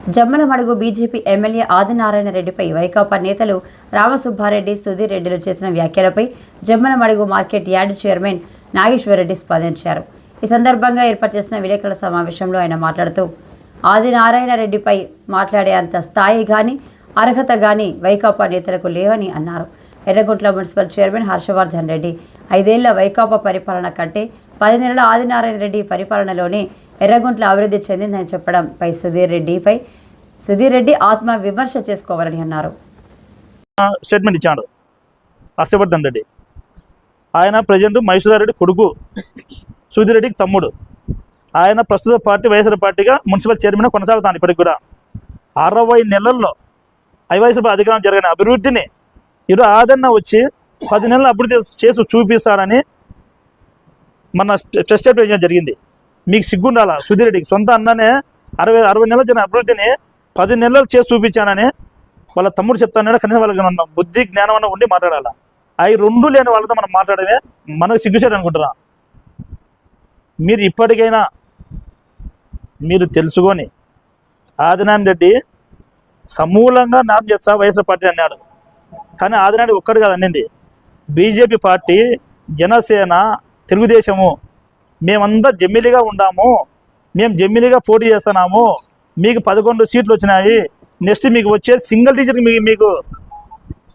Jammalamadugu BJP MLA Adinarayana రెడ్డిపై వైకాపా నేతలు రామసుబ్బారెడ్డి సుధీర్ రెడ్డిలు చేసిన వ్యాఖ్యలపై Jammalamadugu market yard chairman Nageswarareddy స్పందించారు. ఈ సందర్భంగా ఏర్పాటు చేసిన విలేకరుల సమావేశంలో ఆయన మాట్లాడుతూ ఆదినారాయణ రెడ్డిపై మాట్లాడే అంత స్థాయి కానీ అర్హత కానీ వైకాపా నేతలకు లేవని అన్నారు. ఎర్రగుంట్ల మున్సిపల్ చైర్మన్ హర్షవర్ధన్ రెడ్డి ఐదేళ్ళ వైకాపా పరిపాలన కంటే పది నెలల ఆదినారాయణ రెడ్డి పరిపాలనలోనే ఎర్రగుంట్ల అభివృద్ధి చెందిందని చెప్పడం పై సుధీర్ రెడ్డిపై సుధీర్ రెడ్డి ఆత్మ విమర్శ చేసుకోవాలని అన్నారు. స్టేట్మెంట్ ఇచ్చాడు. హర్షవర్ధన్ రెడ్డి. ఆయన ప్రజెంట్ మహేశ్వరారెడ్డి కొడుకు సుధీర్ రెడ్డికి తమ్ముడు. ఆయన ప్రస్తుత పార్టీ వైఎస్ఆర్ పార్టీగా మున్సిపల్ చైర్మన్ కొనసాగుతాను ఇప్పటికి కూడా. అరవై నెలల్లో వైఎస్ఆర్ అధికారం జరిగిన అభివృద్ధిని ఇరు ఆదరణ వచ్చి పది నెలలు అభివృద్ధి చేసి చూపిస్తారని మన ప్రెస్ స్టేట్ జరిగింది. మీకు సిగ్గుండాల? సుధీర్ రెడ్డికి. సొంత అన్ననే అరవై అరవై నెలల జరిగిన అభివృద్ధిని పది నెలలు చేసి చూపించానని వాళ్ళ తమ్ముడు చెప్తాను కనీసం వాళ్ళకి ఉన్న బుద్ధి జ్ఞానం అన్న ఉండి మాట్లాడాలా? అవి రెండు లేని వాళ్ళతో మనం మాట్లాడమే మనకు సిగ్గుచేట అనుకుంటున్నా. మీరు ఇప్పటికైనా మీరు తెలుసుకొని ఆదినారాయణ రెడ్డి సమూలంగా నాశనం చేస్తా వైఎస్ఆర్ పార్టీ అన్నాడు. కానీ ఆదినారాయణ ఒక్కడు కాదు అన్నింది. బీజేపీ పార్టీ జనసేన తెలుగుదేశము మేమంతా జమ్మిలిగా ఉండాము. మేము జమ్మిలిగా పోటీ చేస్తున్నాము. మీకు పదకొండు సీట్లు వచ్చినాయి. నెక్స్ట్ మీకు వచ్చేది సింగిల్ టీచర్కి మీకు మీకు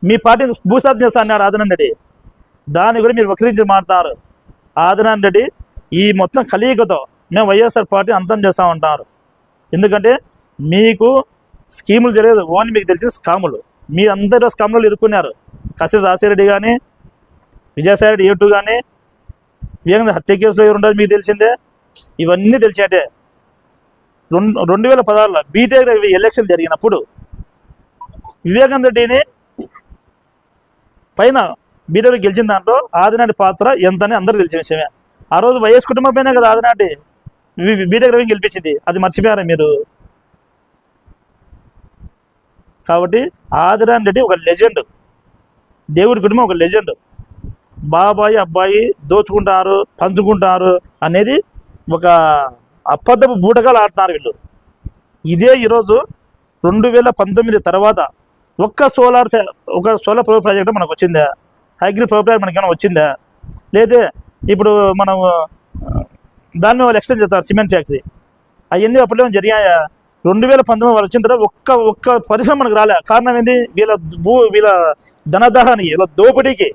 మీ పార్టీని భూసాధన చేస్తా అన్నారు ఆదినారాయణ రెడ్డి. దాన్ని కూడా మీరు వక్రించి మాట్లాడతారు. ఆదినారాయణ రెడ్డి ఈ మొత్తం కలియికతో మేము వైఎస్ఆర్ పార్టీ అంతం చేస్తూ ఉంటారు. ఎందుకంటే మీకు స్కీములు తెలియదు. ఓన్లీ మీకు తెలిసిన స్కాములు. మీ అందరూ స్కాములు ఇరుక్కున్నారు. కసిరి రాజశేఖరెడ్డి కానీ విజయసాయి రెడ్డి ఏటు కానీ వేగంగా హత్య కేసులో ఎవరు ఉండదు మీకు తెలిసిందే? ఇవన్నీ తెలిసినట్టే. రెండు రెండు వేల పదహారులో బీటెక్ ఎలక్షన్ జరిగినప్పుడు వివేకానంద రెడ్డిని పైన బీటెక్ గెలిచిన దాంట్లో ఆదినాటి పాత్ర ఎంతని అందరూ తెలిసిన విషయమే. ఆ రోజు వైఎస్ కుటుంబం పైన కదా ఆదినాటి బీటెక్ రవి గెలిపించింది. అది మర్చిపోయారా మీరు? కాబట్టి ఆదిరాన్ రెడ్డి ఒక లెజెండ్. దేవుడి కుటుంబం ఒక లెజెండ్. బాబాయి అబ్బాయి దోచుకుంటారు పంచుకుంటారు అనేది ఒక అబద్ధపు బూటకాలు ఆడుతున్నారు వీళ్ళు. ఇదే ఈరోజు రెండు వేల పంతొమ్మిది తర్వాత ఒక్క సోలార్ ఫ్యా- ఒక సోలార్ పవర్ ప్రాజెక్ట్ మనకు వచ్చిందా? హైగ్రీ పవర్ ప్రాజెక్ట్ మనకి వచ్చిందా? లేదా ఇప్పుడు మనం దాన్ని వాళ్ళు ఎక్స్టెండ్ చేస్తారు సిమెంట్ ఫ్యాక్టరీ. అవన్నీ అప్పుడే జరిగాయా? రెండు వేల పంతొమ్మిది వాళ్ళు వచ్చిన తర్వాత ఒక్క ఒక్క పరిశ్రమ మనకు రాలే. కారణం ఏంది? వీళ్ళ భూ వీళ్ళ ధనదాహానికి వీళ్ళ దోపిడీకి.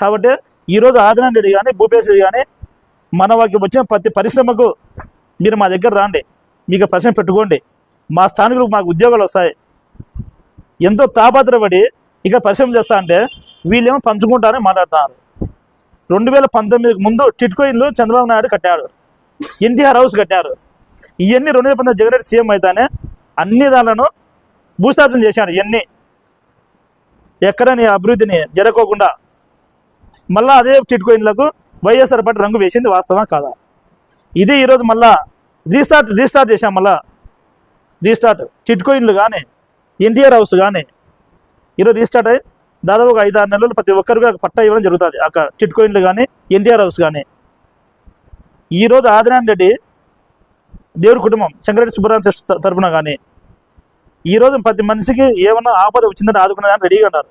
కాబట్టి ఈరోజు ఆదినారాయణ రెడ్డి కానీ భూపేష్ రెడ్డి కానీ మన వాకి వచ్చిన ప్రతి పరిశ్రమకు మీరు మా దగ్గర రాండి. మీకు పరిశ్రమ పెట్టుకోండి. మా స్థానికులకు మాకు ఉద్యోగాలు వస్తాయి. ఎంతో తాపత్రపడి ఇక పరిశ్రమ చేస్తా అంటే వీళ్ళేమో పంచుకుంటారని మాట్లాడుతున్నారు. రెండు వేల పంతొమ్మిదికి ముందు టిట్కో ఇల్లు చంద్రబాబు నాయుడు కట్టాడు. ఎన్టీఆర్ హౌస్ కట్టారు. ఇవన్నీ రెండు వేల పంతొమ్మిది జగన్ సీఎం అయితేనే అన్ని దానిలను భూస్థాపన చేశాడు ఇవన్నీ ఎక్కడ నీ అభివృద్ధిని జరగకోకుండా మళ్ళీ అదే చిట్ కోయిన్లకు వైఎస్ఆర్ పార్టీ రంగు వేసింది వాస్తవం కాదా? ఇదే ఈరోజు మళ్ళా రీస్టార్ట్ రీస్టార్ట్ చేశాం మళ్ళా. రీస్టార్ట్ చిట్ కోయిన్లు కానీ ఎన్టీఆర్ హౌస్ కానీ ఈరోజు రీస్టార్ట్ అయ్యి దాదాపు ఒక ఐదు ఆరు నెలలు ప్రతి ఒక్కరికి పట్టా ఇవ్వడం జరుగుతుంది. అక్కడ చిట్ కోయిన్లు కానీ ఎన్టీఆర్ హౌస్ కానీ ఈరోజు ఆదినారాయణ రెడ్డి దేవుడి కుటుంబం శంకరెడ్డి సుబ్బరామ ట్రస్ట్ తరపున కానీ ఈరోజు ప్రతి మనిషికి ఏమన్నా ఆపద వచ్చిందని ఆదుకునేదాన్ని రెడీగా ఉన్నారు.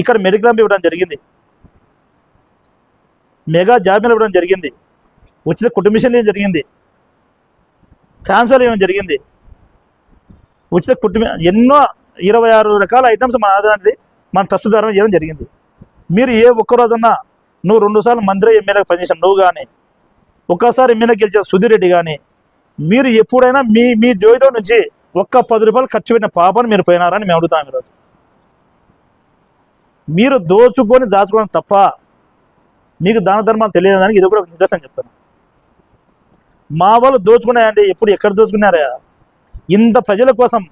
ఇక్కడ మెడికల్ ఇవ్వడం జరిగింది. మెగా జాబీలు ఇవ్వడం జరిగింది. ఉచిత కుటుంబిషన్ ఇవ్వడం జరిగింది. ట్రాన్స్ఫర్ ఇవ్వడం జరిగింది. ఉచిత కుటుంబ ఎన్నో ఇరవై ఆరు రకాల ఐటమ్స్ మన ఆదాయాన్ని మన ట్రస్ట్ ద్వారా ఇవ్వడం జరిగింది. మీరు ఏ ఒక్క రోజన్నా నువ్వు రెండుసార్లు మంత్రి ఎమ్మెల్యేకి పనిచేసావు నువ్వు కానీ ఒక్కసారి ఎమ్మెల్యే గెలిచిన సుధీర్ రెడ్డి కానీ మీరు ఎప్పుడైనా మీ మీ జోయిలో నుంచి ఒక్క పది రూపాయలు ఖర్చు పెట్టిన పాపను మీరు పోయినారని మేము అడుగుతాం ఈరోజు. మీరు దోచుకొని దాచుకోవడం తప్ప మీకు దాన ధర్మాలు తెలియదని ఇది కూడా ఒక నిదర్శనం చెప్తాను. మా వాళ్ళు దోచుకున్నాయంటే ఎప్పుడు ఎక్కడ దోచుకున్నారా? ఇంత ప్రజల కోసం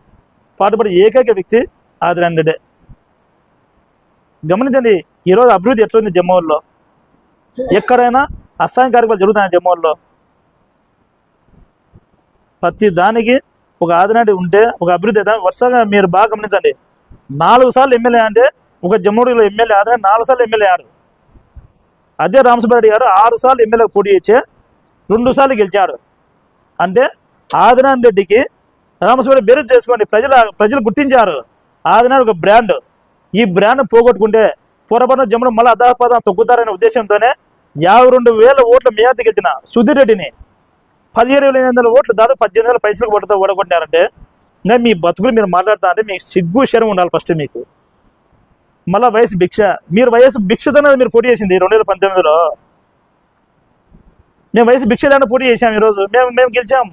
పాటుపడే ఏకైక వ్యక్తి ఆదిరాన్ గమనించండి ఈరోజు అభివృద్ధి ఎట్లుంది జమ్మూరులో? ఎక్కడైనా అసహాయ కార్యక్రమాలు జరుగుతున్నాయి జమ్మూరులో? ప్రతి దానికి ఒక ఆదినాటి ఉంటే ఒక అభివృద్ధి అయితే వరుసగా మీరు బాగా గమనించండి. నాలుగు సార్లు ఎమ్మెల్యే అంటే ఒక జమ్మూడిలో ఎమ్మెల్యే ఆదినాటి నాలుగు సార్లు ఎమ్మెల్యే ఆడు. అదే రామసుబ్బారెడ్డి గారు ఆరు సార్లు ఎమ్మెల్యే పోటీ చేసి రెండు సార్లు గెలిచాడు. అంటే ఆదినారాయణ రెడ్డికి రామసుబ్బారెడ్డి బేరు చేసుకోండి ప్రజలు ప్రజలు గుర్తించారు. ఆదినారాయణ ఒక బ్రాండ్. ఈ బ్రాండ్ పోగొట్టుకుంటే పూర్వపడిన జమ్ముడు మళ్ళీ అదాపదం తొక్కుతారనే ఉద్దేశంతోనే యాభై రెండు వేల ఓట్ల మేయర్కి గెలిచిన సుధీర్ రెడ్డిని పదిహేడు వేల ఎనిమిది వందల ఓట్లు దాదాపు పద్దెనిమిది వేల పైసలు పడుతూ ఓడగొట్టారంటే ఇంకా మీ బతుకులు మీరు మాట్లాడతా అంటే మీకు సిగ్గు శరం ఉండాలి ఫస్ట్ మీకు. మళ్ళా వయసు భిక్ష. మీరు వయసు భిక్షతోనే మీరు పోటీ చేసింది రెండు వేల పంతొమ్మిదిలో. మేము వయసు భిక్షదాన్ని పోటీ చేశాం ఈరోజు. మేము మేము గెలిచాం.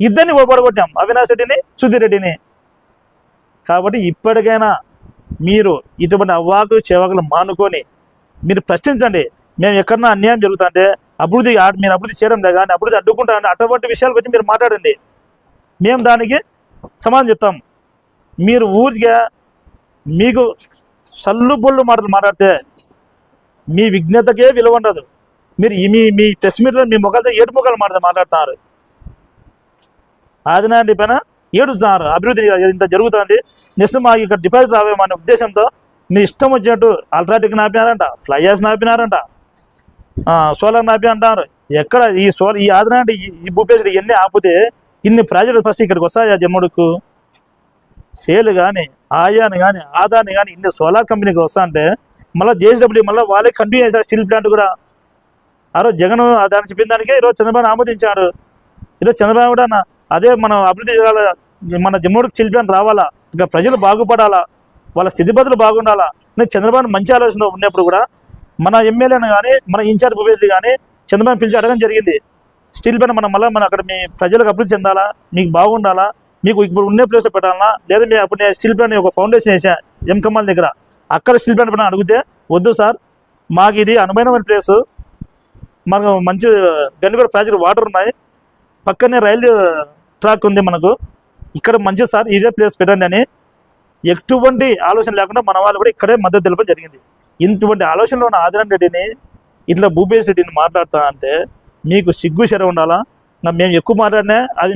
ఇద్దరిని ఓడగొట్టాం అవినాష్ రెడ్డిని సుధీర్ రెడ్డిని. కాబట్టి ఇప్పటికైనా మీరు ఇటువంటి అవ్వాకులు చెవాకులు మానుకొని మీరు ప్రశ్నించండి. మేము ఎక్కడన్నా అన్యాయం జరుగుతుంటే అభివృద్ధి మీరు అభివృద్ధి చేయడం లేదు కానీ అభివృద్ధి అడ్డుకుంటా అంటే అటువంటి విషయాల గురించి మీరు మాట్లాడండి. మేము దానికి సమాధానం చెప్తాం. మీరు ఊరిగా మీకు సల్లు బొల్లు మాటలు మాట్లాడితే మీ విజ్ఞతకే విలువ ఉండదు మీరు మీ మీ ప్రెస్ మీట్లో మీ ముఖాలతో ఏడు ముఖాలు మాట మాట్లాడుతున్నారు. ఆదినారాయణ పైన ఏడుస్తున్నారు. అభివృద్ధి ఇంత జరుగుతుంది నెక్స్ట్ మా ఇక్కడ డిపాజిట్ రావేమనే ఉద్దేశంతో మీ ఇష్టం వచ్చినట్టు అల్ట్రాటిక్ నాపినారంట ఫ్లైయర్స్ నాపినారంట సోలార్ నాపి అంటారు ఎక్కడ ఈ సోలార్ ఈ ఆదినాటి ఈ- ఈ ఇవన్నీ ఆపితే ఇన్ని ప్రాజెక్టులు ఫస్ట్ ఇక్కడికి వస్తాయా జమ్ముడుకు? సేల్ కానీ ఆయాని కానీ ఆదాని కానీ ఇన్ని సోలార్ కంపెనీకి వస్తా అంటే మళ్ళీ జేసీడబ్ల్యూ మళ్ళీ వాళ్ళే కంటిన్యూ చేశారు. స్టీల్ ప్లాంట్ కూడా. ఆ రోజు జగన్ ఆ దాన్ని చెప్పిన దానికే ఈరోజు చంద్రబాబు ఆమోదించాడు. ఈరోజు చంద్రబాబు కూడా అదే మనం అభివృద్ధి చేయాలి మన జమ్మూడికి స్టీల్ ప్లాంట్ రావాలా ఇంకా ప్రజలు బాగుపడాలా వాళ్ళ స్థితిగతులు బాగుండాలా నేను చంద్రబాబు మంచి ఆలోచన ఉన్నప్పుడు కూడా మన ఎమ్మెల్యేను కానీ మన ఇన్ఛార్జ్ భూపేశ్వరి కానీ చంద్రబాబు పిలిచి అడగడం జరిగింది. స్టీల్ పైన మనం మళ్ళీ మనం అక్కడ మీ ప్రజలకు అభివృద్ధి చెందాలా మీకు బాగుండాలా మీకు ఇప్పుడు ఉండే ప్లేస్లో పెట్టాలా లేదా మీ అప్పుడు నేను స్టీల్ ప్లాంట్ ఒక ఫౌండేషన్ వేసా ఎంకమ్మల దగ్గర. అక్కడ స్టీల్ ప్లాంట్ పైన అడిగితే వద్దు సార్ మాకు ఇది అనుభవమైన ప్లేసు మనకు మంచి గన్నిగూడ ప్రాజెక్ట్ వాటర్ ఉన్నాయి. పక్కనే రైలు ట్రాక్ ఉంది మనకు. ఇక్కడ మంచి సార్ ఇదే ప్లేస్ పెట్టండి అని ఎటువంటి ఆలోచన లేకుండా మన వాళ్ళు కూడా ఇక్కడే మద్దతు తెలపడం జరిగింది. ఇటువంటి ఆలోచనలో ఉన్న ఆదిరాన్ రెడ్డిని ఇట్లా భూపేష్ రెడ్డిని మాట్లాడతా అంటే మీకు సిగ్గు శర ఉండాలా? మేము ఎక్కువ మాట్లాడినా అది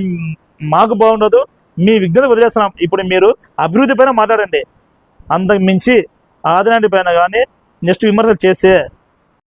మాకు బాగుండదు మీ విఘ్నత వదిలేస్తున్నాం. ఇప్పుడు మీరు అభివృద్ధి పైన మాట్లాడండి. అంతకు మించి ఆదిరాంటి పైన కానీ నెక్స్ట్ విమర్శలు చేసే